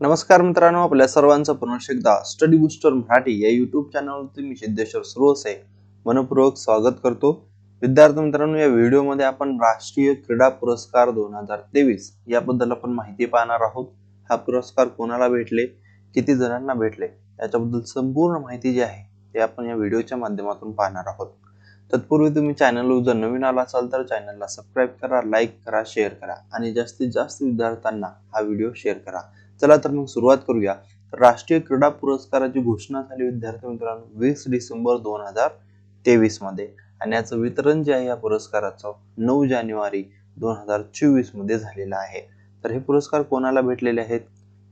नमस्कार मित्रांनो आपल्या सर्वांचं पुन्हा एकदा स्टडी बुस्टर मराठी या युट्यूब चॅनलवरती मी सिद्धेश्वर सुरोसे मनपूर्वक स्वागत करतो. विद्यार्थी मित्रांनो या व्हिडिओमध्ये आपण राष्ट्रीय क्रीडा पुरस्कार दोन हजार तेवीस याबद्दल आपण माहिती पाहणार आहोत. हा पुरस्कार कोणाला भेटले? किती जणांना भेटले? याच्याबद्दल संपूर्ण माहिती जी आहे ते आपण या व्हिडिओच्या माध्यमातून पाहणार आहोत. तत्पूर्वी तुम्ही चॅनलवर जर नवीन आला असाल तर चॅनलला सबस्क्राईब करा लाईक करा शेअर करा आणि जास्तीत जास्त विद्यार्थ्यांना हा व्हिडिओ शेअर करा. चला तर मग सुरुवात करूया. राष्ट्रीय क्रीडा पुरस्काराची घोषणा झाली विद्यार्थी मित्रांनो वीस डिसेंबर दोन हजार तेवीसमध्ये. आणि याचं वितरण जे आहे या पुरस्काराचं नऊ जानेवारी दोन हजार चोवीसमध्ये झालेलं आहे. तर हे पुरस्कार कोणाला भेटलेले आहेत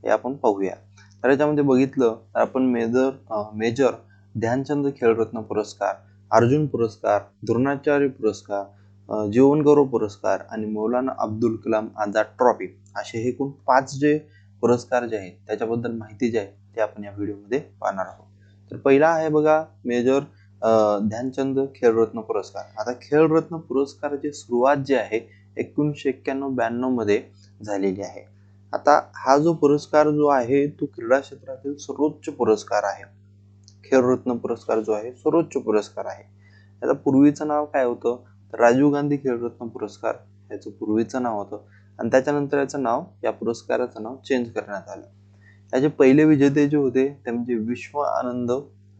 हे आपण पाहूया. तर याच्यामध्ये बघितलं तर आपण मेजर मेजर ध्यानचंद खेळरत्न पुरस्कार अर्जुन पुरस्कार द्रोणाचार्य पुरस्कार जीवनगौरव जीवन गौरव पुरस्कार आणि मौलाना अब्दुल कलाम आझाद ट्रॉफी असे हे एकूण पाच जे पुरस्कार जे आहेत त्याच्याबद्दल माहिती जी आहे ते आपण या व्हिडिओमध्ये पाहणार आहोत. तर पहिला आहे बघा मेजर ध्यानचंद खेळरत्न पुरस्कार. आता खेळरत्न पुरस्काराची सुरुवात जी आहे एकोणीसशे एक्क्याण्णव ब्याण्णवमध्ये झालेली आहे. आता हा जो पुरस्कार जो आहे तो क्रीडा क्षेत्रातील सर्वोच्च पुरस्कार आहे. खेळरत्न पुरस्कार जो आहे सर्वोच्च पुरस्कार आहे. याचं पूर्वीचं नाव काय होतं? राजीव गांधी खेळरत्न पुरस्कार याचं पूर्वीचं नाव होतं. आणि त्याच्यानंतर याचं नाव या पुरस्काराचं नाव चेंज करण्यात आलं. याचे पहिले विजेते जे होते ते म्हणजे विश्व आनंद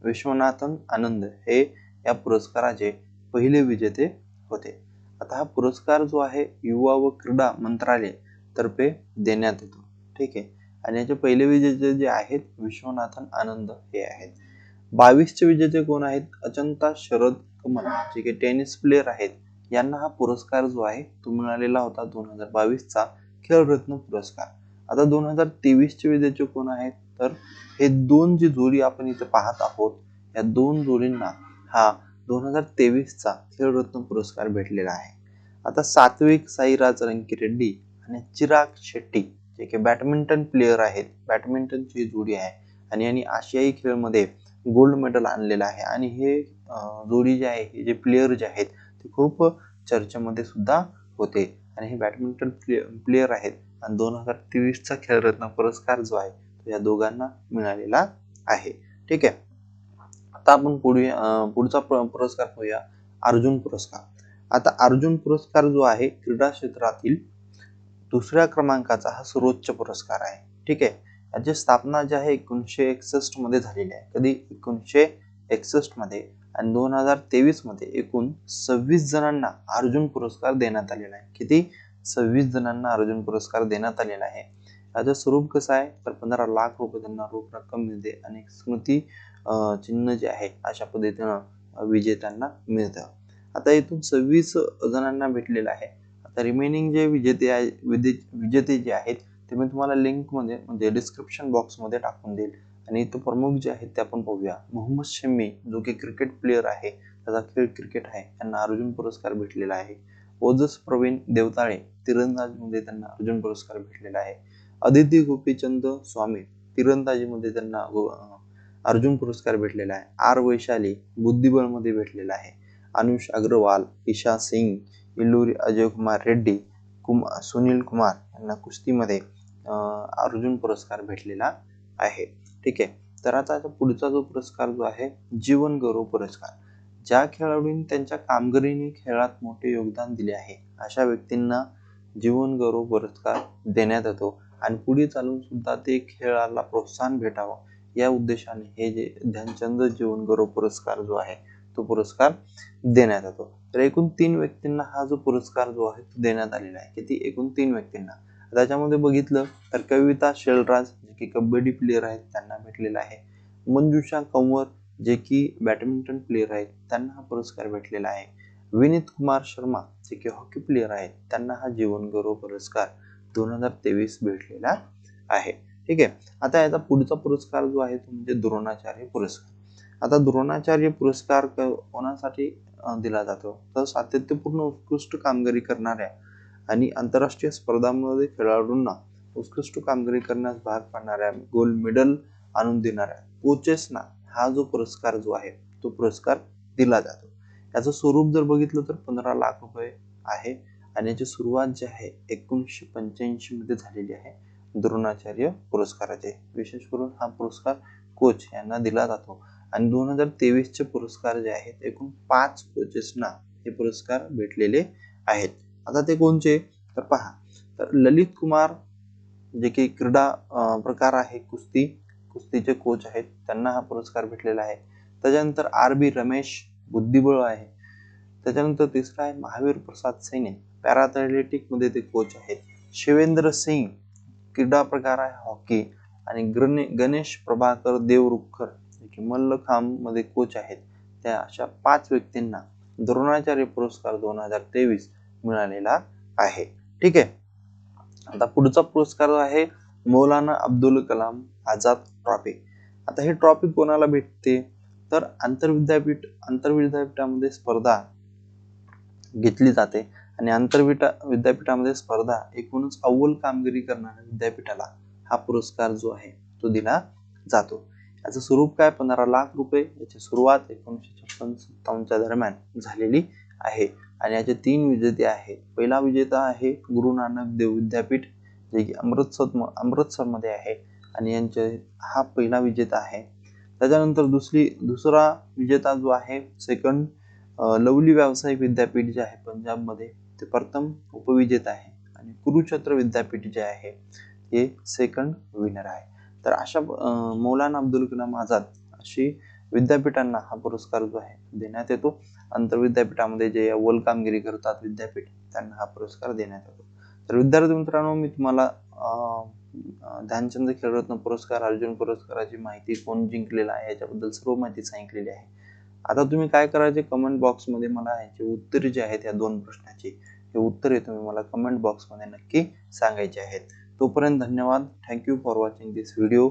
विश्वनाथन आनंद हे या पुरस्काराचे पहिले विजेते होते. आता हा पुरस्कार जो आहे युवा व क्रीडा मंत्रालय तर्फे देण्यात येतो. ठीक आहे? आणि याचे पहिले विजेते जे आहेत विश्वनाथन आनंद हे आहेत. बावीसचे विजेते कोण आहेत? अजंता शरद कमल जे की टेनिस प्लेअर आहेत. यांना हा पुरस्कार जो आहे तो मिळालेला होता दोन हजार बावीसचा खेळरत्न पुरस्कार. आता दोन हजार तेवीसचे विजेते कोण आहेत? तर हे दोन जी जोडी आपण इथे पाहत आहोत या दोन जोडींना हा दोन हजार तेवीसचा खेळरत्न पुरस्कार भेटलेला आहे. आता सात्विक साईराज रंकीरेड्डी आणि चिराग शेट्टी जे की बॅडमिंटन प्लेअर आहेत बॅडमिंटनची जोडी आहे आणि यांनी आशियाई खेळमध्ये गोल्ड मेडल आणलेलं आहे. आणि हे जोडी जे आहे हे जे प्लेयर जे आहेत ते खूप चर्चेमध्ये सुद्धा होते. आणि हे बॅडमिंटन प्ले प्लेयर आहेत. आणि दोन हजार तेवीसचा खेळरत्न पुरस्कार जो आहे तो या दोघांना मिळालेला आहे. ठीक आहे? आता आपण पुढे पुढचा पुरस्कार पाहूया. अर्जुन पुरस्कार. आता अर्जुन पुरस्कार जो आहे क्रीडा क्षेत्रातील दुसऱ्या क्रमांकाचा हा सर्वोच्च पुरस्कार आहे. ठीक आहे? याची स्थापना जी आहे एकोणीसशे एकसष्टमध्ये झालेली आहे. कधी? एकोणीसशे एकसष्टमध्ये आणि दोन हजार तेवीसमध्ये एकूण सव्वीस जणांना अर्जुन पुरस्कार देण्यात आलेला आहे. किती? सव्वीस जणांना अर्जुन पुरस्कार देण्यात आलेला आहे. याचं स्वरूप कसं आहे? तर पंधरा लाख रुपये त्यांना रोख रक्कम मिळते आणि स्मृती चिन्ह जे आहे अशा पद्धतीनं विजेत्यांना मिळतं. आता इथून सव्वीस जणांना भेटलेलं आहे. आता रिमेनिंग जे विजेते आहे विदे- विजेते जे आहेत ते मी तुम्हाला लिंकमध्ये म्हणजे डिस्क्रिप्शन बॉक्समध्ये टाकून देईल. आणि इथं प्रमुख जे आहेत ते आपण पाहूया. मोहम्मद शमी जो की क्रिकेट प्लेअर आहे त्याचा खेळ क्रिकेट आहे त्यांना अर्जुन पुरस्कार भेटलेला आहे. ओजस प्रवीण देवताळे तिरंदाजीमध्ये त्यांना अर्जुन पुरस्कार भेटलेला आहे. अदिती गोपीचंद स्वामी तिरंदाजीमध्ये त्यांना गो- अर्जुन पुरस्कार भेटलेला आहे. आर वैशाली बुद्धिबळमध्ये भेटलेला आहे. अनुष अग्रवाल ईशा सिंग इल्लुरी अजय कुमार रेड्डी कुमार सुनील कुमार यांना कुस्तीमध्ये अर्जुन पुरस्कार भेटलेला आहे. ठीक आहे? तर आता आता पुढचा जो पुरस्कार जो आहे जीवन गौरव पुरस्कार. ज्या खेळाडूंनी त्यांच्या कामगिरीने खेळात मोठे योगदान दिले आहे अशा व्यक्तींना जीवन गौरव पुरस्कार देण्यात येतो. आणि पुढे चालून सुद्धा ते खेळाला प्रोत्साहन भेटावं या उद्देशाने हे जे ध्यानचंद जीवन गौरव पुरस्कार जो आहे तो पुरस्कार देण्यात येतो. तर एकूण तीन व्यक्तींना हा जो पुरस्कार जो आहे तो देण्यात आलेला आहे. किती? एकूण तीन व्यक्तींना. त्याच्यामध्ये बघितलं तर कविता शेलराज जे की कबड्डी प्लेअर आहेत त्यांना भेटलेला आहे. मंजुषा कंवर जे की बॅडमिंटन प्लेअर आहेत त्यांना हा पुरस्कार भेटलेला आहे. विनीत कुमार शर्मा जे की हॉकी प्लेअर आहेत त्यांना हा जीवन गौरव पुरस्कार दोन हजार तेवीस भेटलेला आहे. ठीक आहे? आता याचा पुढचा पुरस्कार जो आहे तो म्हणजे द्रोणाचार्य पुरस्कार. आता द्रोणाचार्य पुरस्कार कोणासाठी दिला जातो? तर सातत्यपूर्ण उत्कृष्ट कामगिरी करणाऱ्या आणि आंतरराष्ट्रीय स्पर्धांमध्ये खेळाडूंना उत्कृष्ट कामगिरी करण्यास भाग पाडणाऱ्या गोल्ड मेडल आणून देणाऱ्या कोचेसना हा जो पुरस्कार जो आहे तो पुरस्कार दिला जातो. याचं स्वरूप जर बघितलं तर पंधरा लाख रुपये आहे आणि याची सुरुवात जी आहे एकोणीसशे पंच्याऐंशी मध्ये झालेली आहे. द्रोणाचार्य पुरस्काराचे विशेष करून हा पुरस्कार कोच यांना दिला जातो. आणि दोन हजार तेवीसचे पुरस्कार जे आहेत एकूण पाच कोचेसना हे पुरस्कार भेटलेले आहेत. आता ते कोणचे? तर पहा. तर ललित कुमार जे की क्रीडा प्रकार आहे कुस्ती कुस्तीचे कोच आहेत त्यांना हा पुरस्कार भेटलेला आहे. त्याच्यानंतर आर बी रमेश बुद्धिबळ आहे. त्याच्यानंतर तिसरा आहे महावीर प्रसाद सैने पॅराथलेटिकमध्ये ते कोच आहेत. शिवेंद्र सिंग क्रीडा प्रकार आहे हॉकी. आणि ग्रने गणेश प्रभाकर देवरुखकर जे की मल्लखांबमध्ये कोच आहेत. त्या अशा पाच व्यक्तींना द्रोणाचार्य पुरस्कार दोन हजार तेवीस मिळालेला आहे. ठीक आहे? आता पुढचा पुरस्कार आहे मौलाना अब्दुल कलाम आझाद ट्रॉफी. आता हे ट्रॉफी कोणाला भेटते? तर आंतरविद्यापीठ आंतरविद्यापीठामध्ये स्पर्धा घेतली जाते आणि आंतरविटा विद्यापीठामध्ये स्पर्धा एकूणच अव्वल कामगिरी करणाऱ्या विद्यापीठाला हा पुरस्कार जो आहे तो दिला जातो. याचं स्वरूप काय? पंधरा लाख रुपये. याची सुरुवात एकोणीसशे छप्पन सत्तावन्नच्या दरम्यान झालेली आहे. आणि याचे तीन विजेते आहेत. पहिला विजेता आहे गुरु नानक देव विद्यापीठ जे की अमृतसर अमृतसरमध्ये आहे आणि यांचे हा पहिला विजेता आहे. त्याच्यानंतर दुसरी दुसरा विजेता जो आहे सेकंड लवली व्यावसायिक विद्यापीठ जे आहे पंजाबमध्ये ते प्रथम उपविजेता आहे. आणि कुरुक्षेत्र विद्यापीठ जे आहे हे सेकंड विनर आहे. तर अशा मौलाना अब्दुल कलाम आझाद अशी विद्यापीठांना हा पुरस्कार जो आहे देण्यात येतो. आंतरविद्यापीठामध्ये जे अव्वल कामगिरी करतात विद्यापीठ त्यांना हा पुरस्कार देण्यात येतो. तर विद्यार्थी मित्रांनो मी तुम्हाला ध्यानचंद खेळरत्न पुरस्कार अर्जुन पुरस्काराची माहिती कोण जिंकलेला आहे याच्याबद्दल सर्व माहिती सांगितलेली आहे. आता तुम्ही काय करायचे कमेंट बॉक्समध्ये मला याचे उत्तर जे आहेत या दोन प्रश्नाची हे उत्तरे तुम्ही मला कमेंट बॉक्समध्ये नक्की सांगायचे आहेत. तोपर्यंत धन्यवाद. Thank you for watching this video